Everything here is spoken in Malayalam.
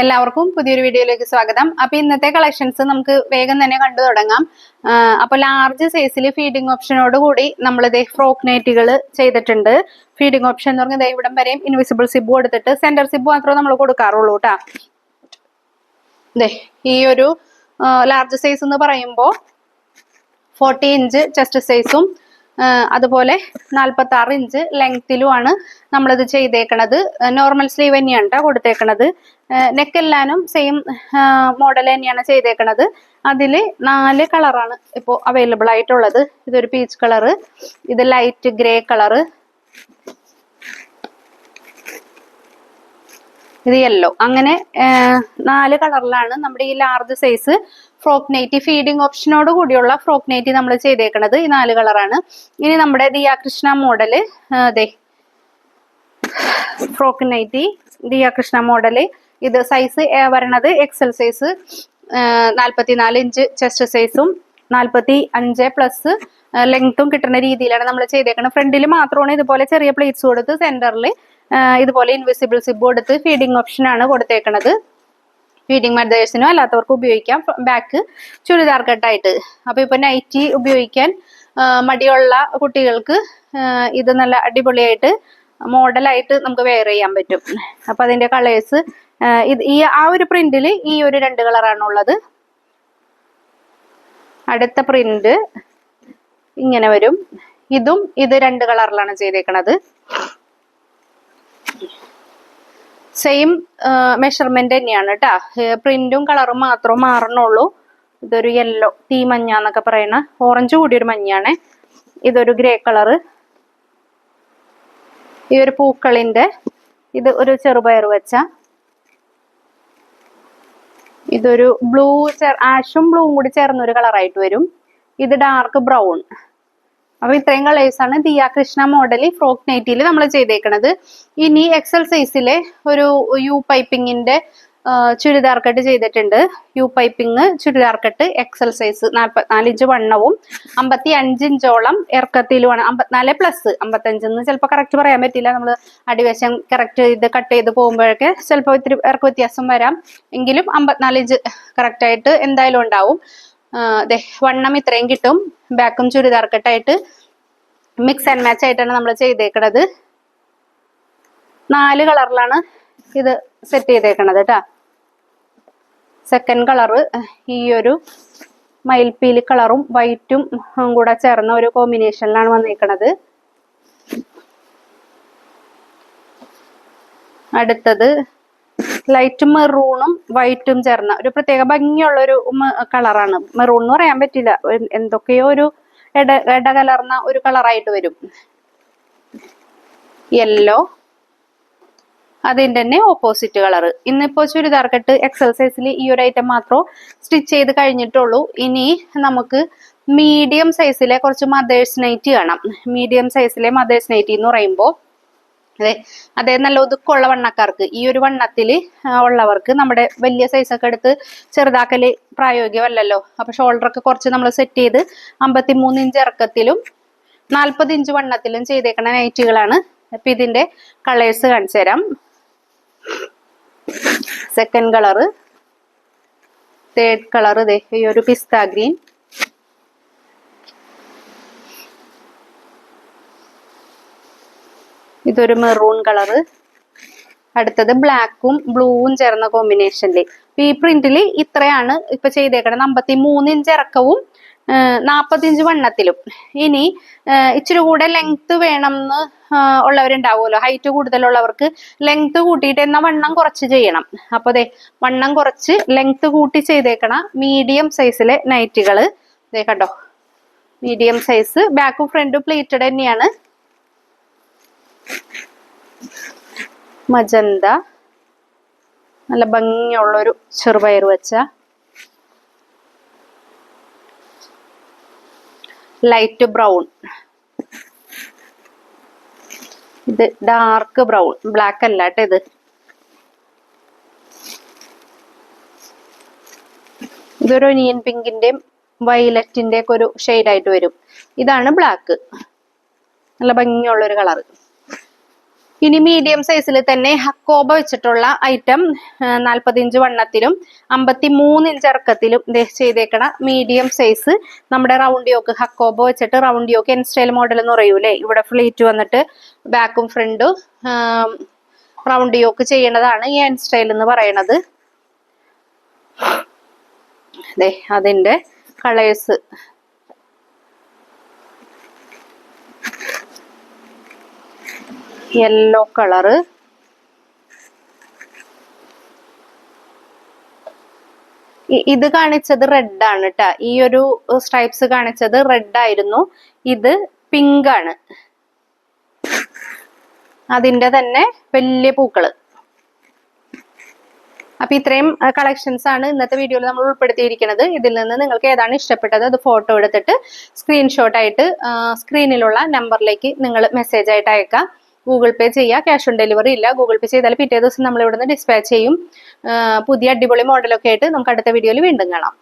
എല്ലാവർക്കും പുതിയൊരു വീഡിയോയിലേക്ക് സ്വാഗതം. അപ്പൊ ഇന്നത്തെ കളക്ഷൻസ് നമുക്ക് വേഗം തന്നെ കണ്ടു തുടങ്ങാം. അപ്പൊ ലാർജ് സൈസിൽ ഫീഡിംഗ് ഓപ്ഷനോട് കൂടി നമ്മൾ ഇതേ ഫ്രോക്ക് നൈറ്റുകൾ ചെയ്തിട്ടുണ്ട്. ഫീഡിംഗ് ഓപ്ഷൻ എന്ന് പറഞ്ഞാൽ ഇവിടം വരെയും ഇൻവിസിബിൾ സിബ് കൊടുത്തിട്ട് സെന്റർ സിബ് മാത്രമേ നമ്മൾ കൊടുക്കാറുള്ളൂ കേട്ടാ ദേ ഈ ഒരു ലാർജ് സൈസ് എന്ന് പറയുമ്പോൾ ഫോർട്ടി ഇഞ്ച് ചെസ്റ്റ് സൈസും അതുപോലെ നാൽപ്പത്തി ആറ് ഇഞ്ച് ലെങ്ത്തിലുമാണ് നമ്മളിത് ചെയ്തേക്കണത്. നോർമൽ സ്ലീവ് തന്നെയാണ് കേട്ടോ കൊടുത്തേക്കണത്. നെക്ക് എല്ലാനും സെയിം മോഡൽ തന്നെയാണ് ചെയ്തേക്കണത്. അതിൽ നാല് കളറാണ് ഇപ്പോൾ അവൈലബിൾ ആയിട്ടുള്ളത്. ഇതൊരു പീച്ച് കളറ് ഇത് ലൈറ്റ് ഗ്രേ കളറ് ഇത് യെല്ലോ അങ്ങനെ നാല് കളറിലാണ് നമ്മുടെ ഈ large size frock nightie feeding ഓപ്ഷനോട് കൂടിയുള്ള ഫ്രോക്ക് നൈറ്റി നമ്മൾ ചെയ്തേക്കണത് ഈ നാല് കളറാണ് ഇനി നമ്മുടെ ദിയ കൃഷ്ണ മോഡൽ അതെ frock nightie Diya Krishna model ഇത് സൈസ് വരണത് എക്സൽ സൈസ് നാൽപ്പത്തിനാല് ഇഞ്ച് ചെസ്റ്റ് സൈസും നാൽപ്പത്തി അഞ്ച് പ്ലസ് ലെങ്ത്തും കിട്ടുന്ന രീതിയിലാണ് നമ്മൾ ചെയ്തേക്കുന്നത് ഫ്രണ്ടിൽ മാത്രമാണ് ഇതുപോലെ ചെറിയ പ്ലേറ്റ്സ് കൊടുത്ത് സെന്ററിൽ ഇതുപോലെ ഇൻവിസിബിൾ സിബ് കൊടുത്ത് ഫീഡിങ് ഓപ്ഷൻ ആണ് കൊടുത്തേക്കണത്. ഫീഡിങ് മദേഴ്സിനോ അല്ലാത്തവർക്ക് ഉപയോഗിക്കാം. ബാക്ക് ചുരിദാർ കട്ടായിട്ട് അപ്പൊ ഇപ്പൊ നൈറ്റി ഉപയോഗിക്കാൻ മടിയുള്ള കുട്ടികൾക്ക് ഇത് നല്ല അടിപൊളിയായിട്ട് മോഡലായിട്ട് നമുക്ക് വെയർ ചെയ്യാൻ പറ്റും. അപ്പൊ അതിന്റെ കളേഴ്സ് ഇത് ഈ ആ ഒരു പ്രിന്റിൽ ഈ ഒരു രണ്ട് കളറാണ് ഉള്ളത്. അടുത്ത പ്രിന്റ് ഇങ്ങനെ വരും. ഇതും ഇത് രണ്ട് കളറിലാണ് ചെയ്തേക്കണത്. സെയിം മെഷർമെന്റ് തന്നെയാണ് കേട്ടാ പ്രിന്റും കളറും മാത്രം മാറണുള്ളൂ. ഇതൊരു യെല്ലോ തീ മഞ്ഞ എന്നൊക്കെ പറയുന്ന ഓറഞ്ച് കൂടിയൊരു മഞ്ഞാണ്. ഇതൊരു ഗ്രേ കളറ് ഈ ഒരു പൂക്കളിന്റെ ഇത് ഒരു ചെറുപയർ വെച്ച. ഇതൊരു ബ്ലൂ ആഷും ബ്ലൂവും കൂടി ചേർന്ന ഒരു കളറായിട്ട് വരും. ഇത് ഡാർക്ക് ബ്രൗൺ അപ്പൊ ഇത്രയും കളേഴ്സ് ആണ് ദിയ കൃഷ്ണ മോഡൽ ഫ്രോക്ക് നൈറ്റിയിൽ നമ്മൾ ചെയ്തേക്കണത്. ഇനി എക്സൽ സൈസിലെ ഒരു യു പൈപ്പിങ്ങിന്റെ ചുരിദാർ കട്ട് ചെയ്തിട്ടുണ്ട്. U piping churidar cut XL size നാൽപ്പത്തിനാല് ഇഞ്ച് വണ്ണവും അമ്പത്തി അഞ്ചിഞ്ചോളം ഇറക്കത്തിലുമാണ്. അമ്പത്തിനാല് പ്ലസ് അമ്പത്തഞ്ചെന്ന് ചിലപ്പോൾ കറക്റ്റ് പറയാൻ പറ്റില്ല. നമ്മൾ അടിവശം കറക്റ്റ് ചെയ്ത് കട്ട് ചെയ്ത് പോകുമ്പോഴൊക്കെ ചിലപ്പോൾ ഇത്തിരി ഇറക്ക വ്യത്യാസം വരാം. എങ്കിലും അമ്പത്തിനാല് ഇഞ്ച് കറക്റ്റ് ആയിട്ട് എന്തായാലും ഉണ്ടാവും. വണ്ണം ഇത്രയും കിട്ടും. ബാക്കും ചുരിദാർ കട്ടായിട്ട് മിക്സ് ആൻഡ് മാച്ച് ആയിട്ടാണ് നമ്മൾ ചെയ്തേക്കണത്. നാല് കളറിലാണ് ഇത് സെറ്റ് ചെയ്തേക്കണത് കേട്ടാ സെക്കൻഡ് കളറ് ഈ ഒരു മയിൽപ്പീലി കളറും വൈറ്റും കൂടെ ചേർന്ന ഒരു കോമ്പിനേഷനിലാണ് വന്നേക്കണത്. അടുത്തത് ലൈറ്റ് മെറൂണും വൈറ്റും ചേർന്ന ഒരു പ്രത്യേക ഭംഗിയുള്ള ഒരു കളറാണ് മെറൂൺ എന്ന് പറയാൻ പറ്റില്ല. എന്തൊക്കെയോ ഒരു ഇട ഇട കലർന്ന ഒരു കളറായിട്ട് വരും. യെല്ലോ അതിന്റെ തന്നെ ഓപ്പോസിറ്റ് കളർ ഇന്നിപ്പോ ചുരിദാർ കെട്ട് എക്സൽ ഈ ഒരു ഐറ്റം മാത്രം സ്റ്റിച്ച് ചെയ്ത് കഴിഞ്ഞിട്ടുള്ളൂ. ഇനി നമുക്ക് മീഡിയം സൈസിലെ കുറച്ച് മദേഴ്സ് നൈറ്റി കാണാം. മീഡിയം സൈസിലെ മദേഴ്സ് നൈറ്റി എന്ന് പറയുമ്പോൾ അതെ. അതായത് നല്ല ഒതുക്കമുള്ള വണ്ണക്കാർക്ക്. ഈ ഒരു വണ്ണത്തിൽ ഉള്ളവർക്ക് നമ്മുടെ വലിയ സൈസൊക്കെ എടുത്ത് ചെറുതാക്കൽ പ്രായോഗികമല്ലല്ലോ. അപ്പൊ ഷോൾഡർ ഒക്കെ കുറച്ച് നമ്മൾ സെറ്റ് ചെയ്ത് അമ്പത്തി മൂന്ന് ഇഞ്ച് ഇറക്കത്തിലും നാൽപ്പത് ഇഞ്ച് വണ്ണത്തിലും ചെയ്തേക്കണ നൈറ്റുകളാണ് അപ്പൊ ഇതിന്റെ കളേഴ്സ് കാണിച്ചു തരാം. സെക്കൻഡ് കളറ് തേർഡ് കളർ ഇതേ ഈ ഒരു പിസ്ത ഗ്രീൻ ഇതൊരു മെറൂൺ കളറ് അടുത്തത് ബ്ലാക്കും ബ്ലൂവും ചേർന്ന കോമ്പിനേഷനിൽ ഈ പ്രിന്റിൽ ഇത്രയാണ് ഇപ്പൊ ചെയ്തേക്കണത്. അമ്പത്തി മൂന്ന് ഇഞ്ച് ഇറക്കവും നാൽപ്പത്തി ഇഞ്ച് വണ്ണത്തിലും. ഇനി ഇച്ചിരി കൂടെ ലെങ്ത് വേണം എന്ന് ഉള്ളവരുണ്ടാവുമല്ലോ. ഹൈറ്റ് കൂടുതലുള്ളവർക്ക് ലെങ്ത് കൂട്ടിയിട്ട് എന്നാൽ വണ്ണം കുറച്ച് ചെയ്യണം. അപ്പൊ അതെ വണ്ണം കുറച്ച് ലെങ്ത് കൂട്ടി ചെയ്തേക്കണ മീഡിയം സൈസിലെ നൈറ്റികൾ ദേ കണ്ടോ? മീഡിയം സൈസ് ബാക്കും ഫ്രണ്ടും പ്ലേറ്റഡ് തന്നെയാണ്. മജന്ത. നല്ല ഭംഗിയുള്ളൊരു ചെറുപയർ വെച്ച. ലൈറ്റ് ബ്രൗൺ ഇത് ഡാർക്ക് ബ്രൗൺ ബ്ലാക്ക് അല്ല കേട്ടോ ഇത്. ഇതൊരു ഒനിയൻ പിങ്കിന്റെയും വയലറ്റിന്റെ ഒക്കെ ഒരു ആയിട്ട് വരും. ഇതാണ് ബ്ലാക്ക് നല്ല ഭംഗിയുള്ള ഒരു കളറ് ഇനി മീഡിയം സൈസിൽ തന്നെ ഹക്കോബ വെച്ചിട്ടുള്ള ഐറ്റം നാൽപ്പത്തിയഞ്ച് വണ്ണത്തിലും അമ്പത്തി മൂന്ന് ഇഞ്ച് ഇറക്കത്തിലും ചെയ്തേക്കണ മീഡിയം സൈസ് നമ്മുടെ റൗണ്ട് യോക്ക് ഹക്കോബ വെച്ചിട്ട് round yoke N style model എന്ന് പറയൂലേ? ഇവിടെ ഫ്ലീറ്റ് വന്നിട്ട് ബാക്കും ഫ്രണ്ടും റൗണ്ട് യോക്ക് ചെയ്യണതാണ് ഈ എൻ സ്റ്റൈൽ എന്ന് പറയണത്. അതെ അതിന്റെ കളേഴ്സ് യെല്ലോ കളറ് ഇത് കാണിച്ചത് റെഡ് ആണ് ട്ടാ. ഈ ഒരു സ്ട്രൈപ്സ് കാണിച്ചത് റെഡ് ആയിരുന്നു. ഇത് പിങ്ക് ആണ്. അതിന്റെ തന്നെ വലിയ പൂക്കൾ. അപ്പൊ ഇത്രയും കളക്ഷൻസ് ആണ് ഇന്നത്തെ വീഡിയോയിൽ നമ്മൾ ഉൾപ്പെടുത്തിയിരിക്കുന്നത് ഇതിൽ നിന്ന് നിങ്ങൾക്ക് ഏതാണ് ഇഷ്ടപ്പെട്ടത് അത് ഫോട്ടോ എടുത്തിട്ട് സ്ക്രീൻഷോട്ട് ആയിട്ട് സ്ക്രീനിലുള്ള നമ്പറിലേക്ക് നിങ്ങൾ മെസ്സേജ് ആയിട്ട് അയക്കാം. ഗൂഗിൾ പേ ചെയ്യുക ക്യാഷ് ഓൺ ഡെലിവറി ഇല്ല. ഗൂഗിൾ പേ ചെയ്താൽ പിറ്റേ ദിവസം നമ്മൾ ഇവിടുന്ന് ഡിസ്പാച്ച് ചെയ്യും. പുതിയ അടിപൊളി മോഡലൊക്കെ ആയിട്ട് നമുക്ക് അടുത്ത വീഡിയോയിൽ വീണ്ടും കാണാം.